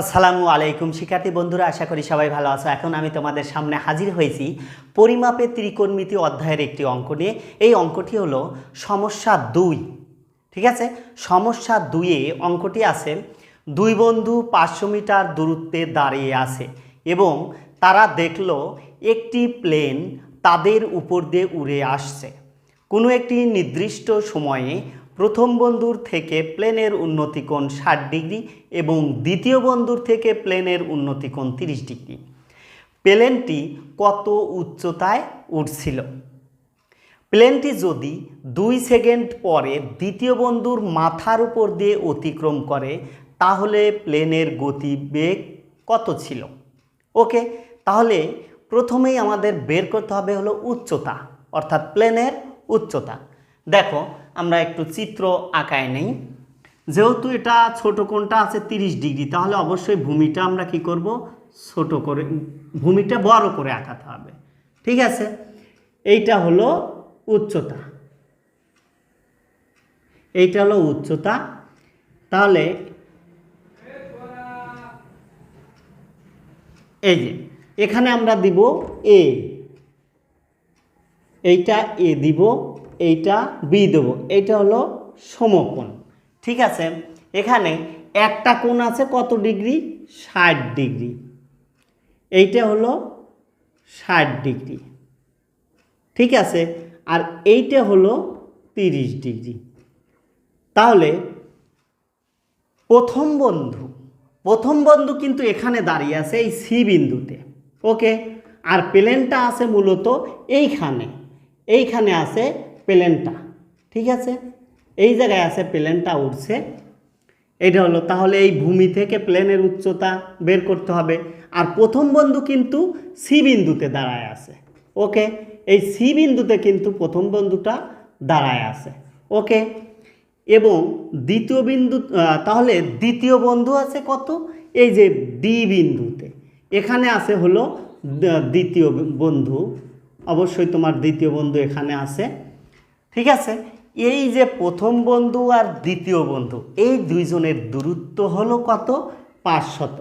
আসসালামু আলাইকুম। শিক্ষার্থী বন্ধুরা, আশা করি সবাই ভালো আছো। এখন আমি তোমাদের সামনে হাজির হয়েছি পরিমাপের ত্রিকোণমিতি অধ্যায়ের একটি অঙ্ক নিয়ে। এই অঙ্কটি হলো সমস্যা দুই। ঠিক আছে? সমস্যা দুইয়ে অঙ্কটি আছে, দুই বন্ধু পাঁচশো মিটার দূরত্বে দাঁড়িয়ে আছে এবং তারা দেখল একটি প্লেন তাদের উপর দিয়ে উড়ে আসছে। কোনো একটি নির্দিষ্ট সময়ে প্রথম বন্ধুর থেকে প্লেনের উন্নতিকোণ ষাট ডিগ্রি এবং দ্বিতীয় বন্ধুর থেকে প্লেনের উন্নতিকোণ তিরিশ ডিগ্রি। প্লেনটি কত উচ্চতায় উঠছিল প্লেনটি যদি দুই সেকেন্ড পরে দ্বিতীয় বন্ধুর মাথার উপর দিয়ে অতিক্রম করে, তাহলে প্লেনের গতিবেগ কত ছিল? ওকে, তাহলে প্রথমেই আমাদের বের করতে হবে হলো উচ্চতা, অর্থাৎ প্লেনের উচ্চতা। দেখো আমরা একটু চিত্র আঁকায় নেই। যেহেতু এটা ছোট কোণটা আছে তিরিশ ডিগ্রি, তাহলে অবশ্যই ভূমিটা আমরা কি করব? ছোট করে, ভূমিটা বড় করে আঁকাতে হবে। ঠিক আছে? এইটা হলো উচ্চতা। এইটা হলো উচ্চতা। তাহলে এই যে, এখানে আমরা দিব এ এইটা এ দিব, এইটা বি দেবো। এইটা হলো সমকোণ। ঠিক আছে? এখানে একটা কোণ আছে কত ডিগ্রি? ষাট ডিগ্রি। এইটা হলো ষাট ডিগ্রি। ঠিক আছে? আর এইটা হলো তিরিশ ডিগ্রি। তাহলে প্রথম বন্ধু প্রথম বন্ধু কিন্তু এখানে দাঁড়িয়ে আছে এই সি বিন্দুতে। ওকে? আর প্লেনটা আছে মূলত এইখানে। এইখানে আছে প্লেনটা, ঠিক আছে? এই জায়গায় আছে প্লেনটা উঠছে। এটা হলো, তাহলে এই ভূমি থেকে প্লেনের উচ্চতা বের করতে হবে। আর প্রথম বন্ধু কিন্তু সি বিন্দুতে দাঁড়ায় আছে। ওকে? এই সি বিন্দুতে কিন্তু প্রথম বন্ধুটা দাঁড়ায় আছে। ওকে? এবং দ্বিতীয় বিন্দু তাহলে দ্বিতীয় বন্ধু আছে কত? এই যে ডি বিন্দুতে। এখানে আছে হলো দ্বিতীয় বন্ধু। অবশ্যই তোমার দ্বিতীয় বন্ধু এখানে আছে। ঠিক আছে? এই যে প্রথম বন্ধু আর দ্বিতীয় বন্ধু, এই দুইজনের দূরত্ব হলো কত? পাঁচশত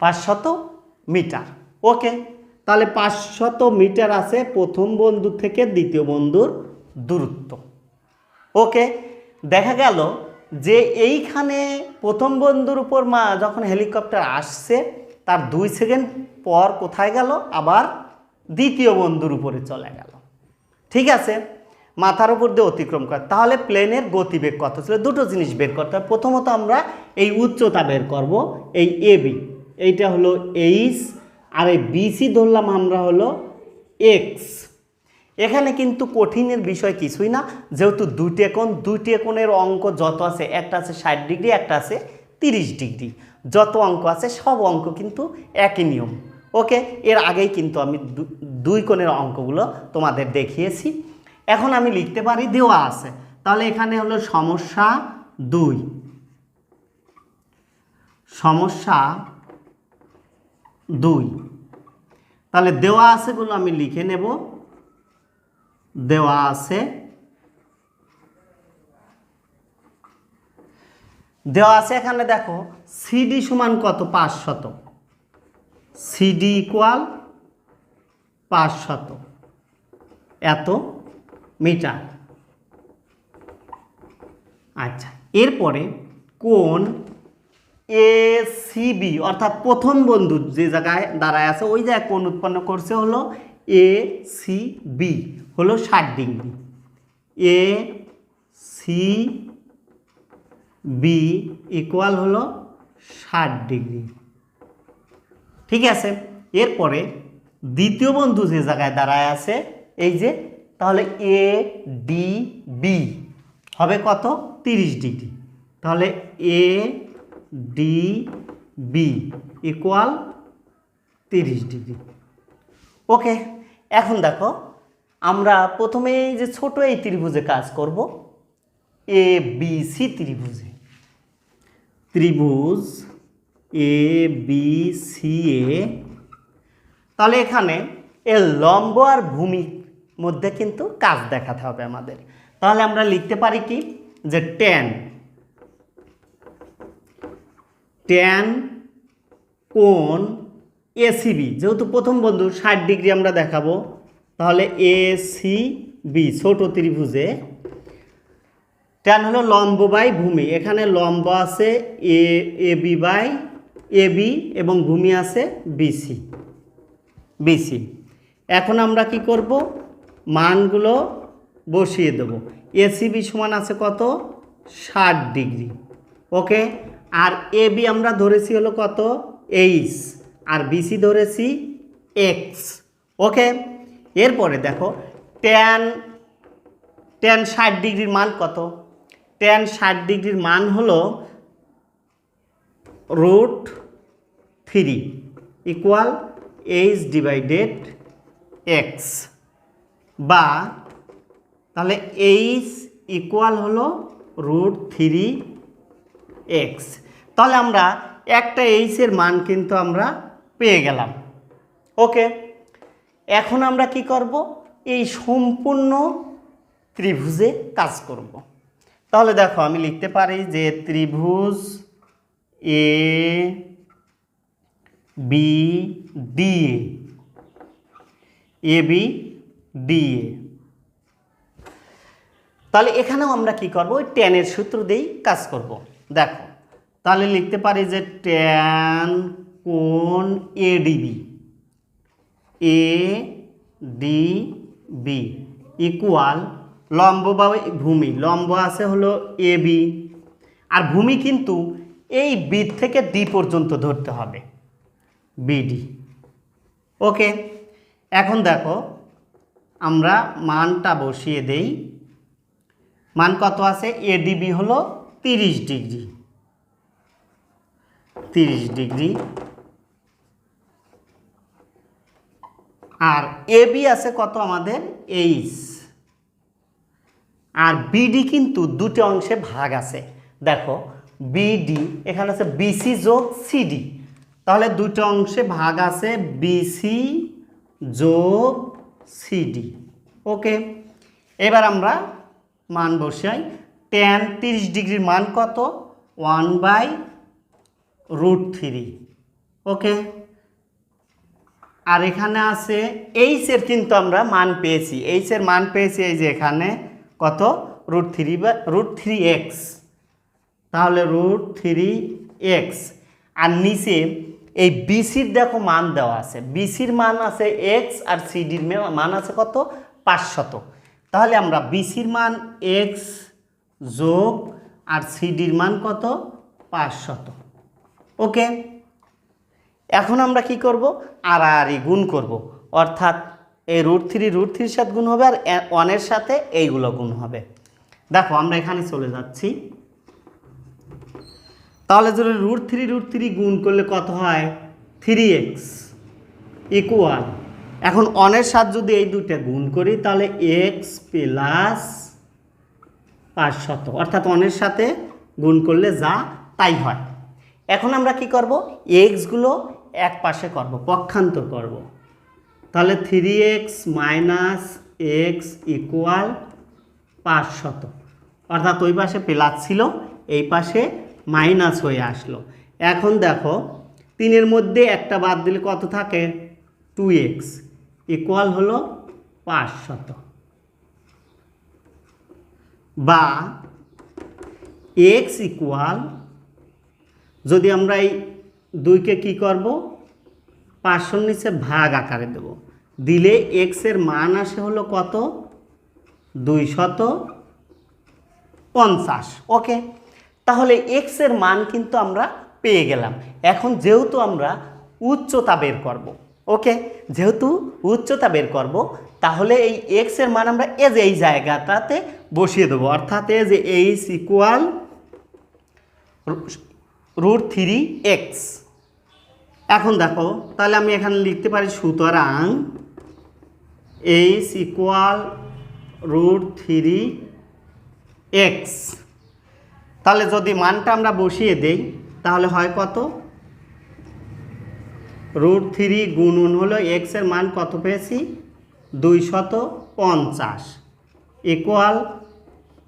পাঁচশত মিটার। ওকে, তাহলে পাঁচশত মিটার আছে প্রথম বন্ধু থেকে দ্বিতীয় বন্ধুর দূরত্ব। ওকে, দেখা গেল যে এইখানে প্রথম বন্ধুর উপর মা যখন হেলিকপ্টার আসছে তার দুই সেকেন্ড পর কোথায় গেল? আবার দ্বিতীয় বন্ধুর উপরে চলে গেল। ঠিক আছে? মাথার উপর দিয়ে অতিক্রম করে। তাহলে প্লেনের গতিবেগ কত ছিল? দুটো জিনিস বের করতে হবে। প্রথমত আমরা এই উচ্চতা বের করব, এই এ বি এইটা হলো এইচ আর এই বিসি ধরলাম আমরা হলো এক্স এখানে কিন্তু কঠিনের বিষয় কিছুই না। যেহেতু দুইটি কোণ, দুইটি কোণের অঙ্ক যত আছে, একটা আছে ষাট ডিগ্রি, একটা আছে তিরিশ ডিগ্রি। যত অঙ্ক আছে, সব অঙ্ক কিন্তু একই নিয়ম। ওকে? এর আগেই কিন্তু আমি দুই কোণের অঙ্কগুলো তোমাদের দেখিয়েছি। এখন আমি লিখতে পারি, দেওয়া আছে। তাহলে এখানে হলো সমস্যা দুই। সমস্যা দুই। তাহলে দেওয়া আছেগুলো আমি লিখে নেব। দেওয়া আছে দেওয়া আছে এখানে দেখো সিডি সমান কত? পাঁচশত সিডি ইকুয়াল পাঁচশত এত মিটার। আচ্ছা এরপরে কোন এ সিবি অর্থাৎ প্রথম বন্ধু যে জায়গায় দাঁড়ায় আছে, ওই জায়গায় কোন উৎপন্ন করছে হলো এ সি বি হলো ষাট degree. A C B equal হলো ষাট ডিগ্রি ঠিক আছে? এরপরে দ্বিতীয় বন্ধু যে জায়গায় দাঁড়ায় আছে, এই যে, তাহলে এ ডি বি হবে কত? তিরিশ ডিগ্রি তাহলে এ ডি বি ইকুয়াল তিরিশ ডিগ্রি ওকে এখন দেখো, আমরা প্রথমে যে ছোট এই ত্রিভুজে কাজ করব এ বি সি ত্রিভুজে। ত্রিভুজ এ বি সি এ তাহলে এখানে এর লম্ব আর ভূমির মধ্যে কিন্তু কাজ দেখাতে হবে আমাদের। তাহলে আমরা লিখতে পারি কি? যে টেন ট্যান কোণ এসিবি যেহেতু প্রথম বন্ধু, ষাট ডিগ্রি আমরা দেখাবো। তাহলে এ সি বি ছোট ত্রিভুজে ট্যান হলো লম্ব বাই ভূমি। এখানে লম্ব আছে A A B by A B এবং ভূমি আছে বিসি বিসি এখন আমরা কি করব? মানগুলো বসিয়ে দেব। এসিবি সমান আছে কত? ষাট degree. Okay R A B আমরা ধরেছি হলো কত? এইচ আর বিসি ধরেছি এক্স ওকে এরপরে দেখো ট্যান ট্যান ষাট ডিগ্রির মান কত? ট্যান ষাট ডিগ্রির মান হলো root three equal H divided X বা তাহলে এইচ ইকুয়াল হলো রুট থ্রি এক্স তাহলে আমরা একটা এইচের মান কিন্তু আমরা পেয়ে গেলাম। ওকে এখন আমরা কি করব? এই সম্পূর্ণ ত্রিভুজে কাজ করব। তাহলে দেখো, আমি লিখতে পারি যে ত্রিভুজ A B D A B D A তাহলে এখানেও আমরা কি করব? ওই ট্যানের সূত্র দিয়েই কাজ করব। দেখো, তাহলে লিখতে পারি যে ট্যান কোন A D B A D B equal লম্ব বা ভূমি, লম্ব আছে হলো এ, বি। আর ভূমি কিন্তু এই বি থেকে ডি পর্যন্ত ধরতে হবে, বিডি। ওকে, এখন দেখো, আমরা মানটা বসিয়ে দেই। মান কত আছে? এডিবি হলো তিরিশ ডিগ্রি। তিরিশ ডিগ্রি। আর এবি আছে কত আমাদের? এইচ। আর বিডি কিন্তু দুটো অংশে ভাগ আছে। দেখো বিডি এখানে আছে বিসি যোগ সিডি তাহলে দুটো অংশে ভাগ আছে বিসি যোগ সিডি ওকে এবার আমরা মান বসাই। টেন তিরিশ ডিগ্রির মান কত? One by root three okay আর এখানে আছে এইচের কিন্তু আমরা মান পেয়েছি। এইচের মান পেয়েছি এই যে এখানে। কত? রুট থ্রি বা রুট থ্রি এক্স তাহলে রুট থ্রি এক্স আর নিচে এই বিসির দেখো মান দেওয়া আছে। বিসির মান আছে এক্স আর সিডির মান আছে কত? পাঁচশত তাহলে আমরা বিসির মান এক্স যোগ আর সিডির মান কত? পাঁচশত ওকে এখন আমরা কি করব? আর আর গুণ করব। অর্থাৎ এই রুট থ্রি রুট থ্রির সাথে গুণ হবে আর ওয়ানের সাথে এইগুলো গুণ হবে। দেখো, আমরা এখানে চলে যাচ্ছি। তাহলে যদি রুট থ্রি রুট থ্রি গুণ করলে কত হয়? থ্রি এক্স ইকুয়াল এখন অনের সাথে যদি এই দুটো গুণ করি, তাহলে এক্স প্লাস পাঁচশত অর্থাৎ অনের সাথে গুণ করলে যা, তাই হয়। এখন আমরা কি করব? এক্সগুলো এক পাশে করব, পক্ষান্তর করব। তাহলে three X minus X equal পাঁচশত অর্থাৎ ওই পাশে প্লাস ছিল, এই পাশে মাইনাস হয়ে আসলো। এখন দেখো, তিনের মধ্যে একটা বাদ দিলে কত থাকে? টু এক্স ইকুয়াল হলো পাঁচশত বা এক্স ইকুয়াল যদি আমরা এই দুইকে কি করব? পাঁচশোর নিচে ভাগ আকারে দেব। দিলে এক্সের মান আসে হলো কত? দুই শত পঞ্চাশ। ওকে? তাহলে এক্সের মান কিন্তু আমরা পেয়ে গেলাম। এখন যেহেতু আমরা উচ্চতা বের করব, ওকে? যেহেতু উচ্চতা বের করব, তাহলে এই এক্সের মান আমরা এজ এই জায়গাটাতে বসিয়ে দেবো। অর্থাৎ এজ যে H equal root three X. এখন দেখো, তাহলে আমি এখানে লিখতে পারি সুতরাং H equal root three X তাহলে যদি মানটা আমরা বসিয়ে দেই, তাহলে হয় কত? রুট থ্রি গুণন হলো এক্সের মান কত পেয়েছি? দুই শত পঞ্চাশ ইকুয়াল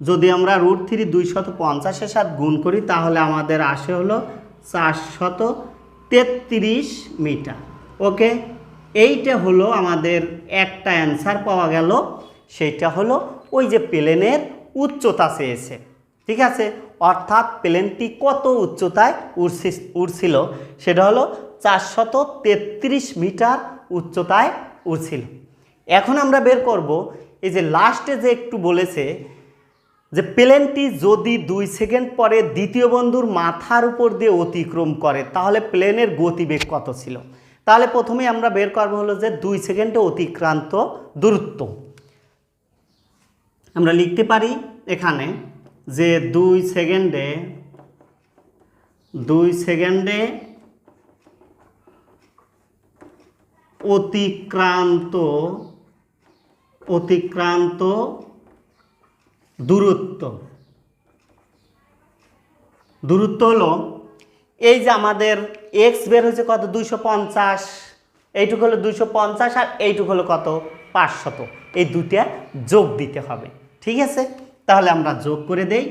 যদি আমরা রুট থ্রি দুই শত পঞ্চাশের সাথে গুণ করি, তাহলে আমাদের আসে হলো চারশত তেত্রিশ মিটার। ওকে? এইটা হলো আমাদের একটা অ্যান্সার পাওয়া গেল। সেইটা হলো ওই যে প্লেনের উচ্চতা চেয়েছে। ঠিক আছে? অর্থাৎ প্লেনটি কত উচ্চতায় উড়ছি, উড়ছিল? সেটা হলো চারশত তেত্রিশ মিটার উচ্চতায় উড়ছিল। এখন আমরা বের করব। এই যে লাস্টে যে একটু বলেছে যে প্লেনটি যদি দুই সেকেন্ড পরে দ্বিতীয় বন্ধুর মাথার উপর দিয়ে অতিক্রম করে, তাহলে প্লেনের গতিবেগ কত ছিল? তাহলে প্রথমে আমরা বের করব হলো যে দুই সেকেন্ডে অতিক্রান্ত দূরত্ব। আমরা লিখতে পারি এখানে যে দুই সেকেন্ডে দুই সেকেন্ডে অতিক্রান্ত অতিক্রান্ত দূরত্ব। দূরত্ব হলো এই যে আমাদের এক্স বের হয়েছে কত? দুইশো পঞ্চাশ। এইটুকু হলো দুইশো পঞ্চাশ আর এইটুকু হলো কত? পাঁচশত। এই দুটা যোগ দিতে হবে। ঠিক আছে? তাহলে আমরা যোগ করে দেই।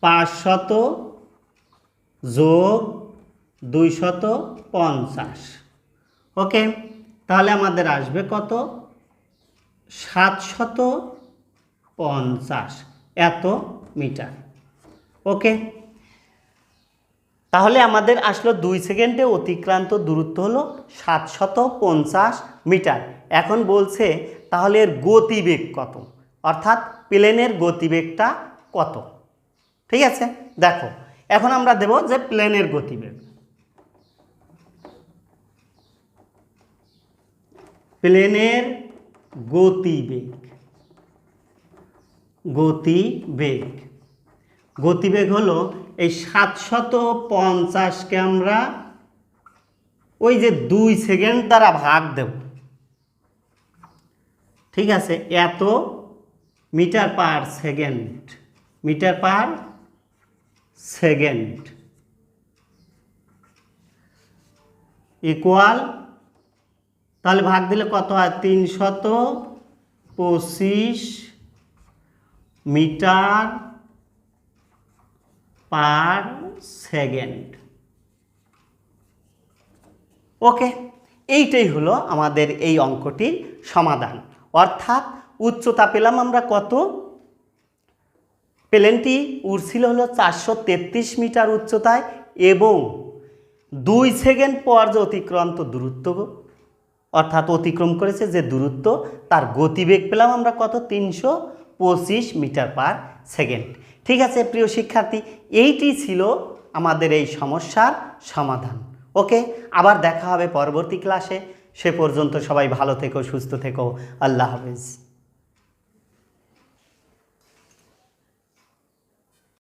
পাঁচশত যোগ দুইশত পঞ্চাশ। ওকে? তাহলে আমাদের আসবে কত? সাতশত পঞ্চাশ এত মিটার। ওকে? তাহলে আমাদের আসলো দুই সেকেন্ডে অতিক্রান্ত দূরত্ব হলো সাতশত পঞ্চাশ মিটার। এখন বলছে তাহলে এর গতিবেগ কত? অর্থাৎ প্লেনের গতিবেগটা কত? ঠিক আছে? দেখো, এখন আমরা দেব যে প্লেনের গতিবেগ। প্লেনের গতিবেগ। গতিবেগ। গতিবেগ হলো এই সাতশত পঞ্চাশকে আমরা ওই যে দুই সেকেন্ড দ্বারা ভাগ দেব। ঠিক আছে, এত metre per second, metre per second. Equal তাহলে ভাগ দিলে কত হয়? তিনশত পঁচিশ মিটার পার সেকেন্ড। ওকে, এইটাই হলো আমাদের এই অঙ্কটির সমাধান। অর্থাৎ উচ্চতা পেলাম আমরা কত? প্লেনটি উড়ছিল হলো চারশো তেত্রিশ মিটার উচ্চতায় এবং দুই সেকেন্ড পর যে অতিক্রান্ত দূরত্ব অর্থাৎ অতিক্রম করেছে যে দূরত্ব, তার গতিবেগ পেলাম আমরা কত? তিনশো পঁচিশ মিটার পার সেকেন্ড। ঠিক আছে, প্রিয় শিক্ষার্থী, এইটি ছিল আমাদের এই সমস্যার সমাধান। ওকে, আবার দেখা হবে পরবর্তী ক্লাসে। সে পর্যন্ত সবাই ভালো থেকো, সুস্থ থেকো। আল্লাহ হাফিজ।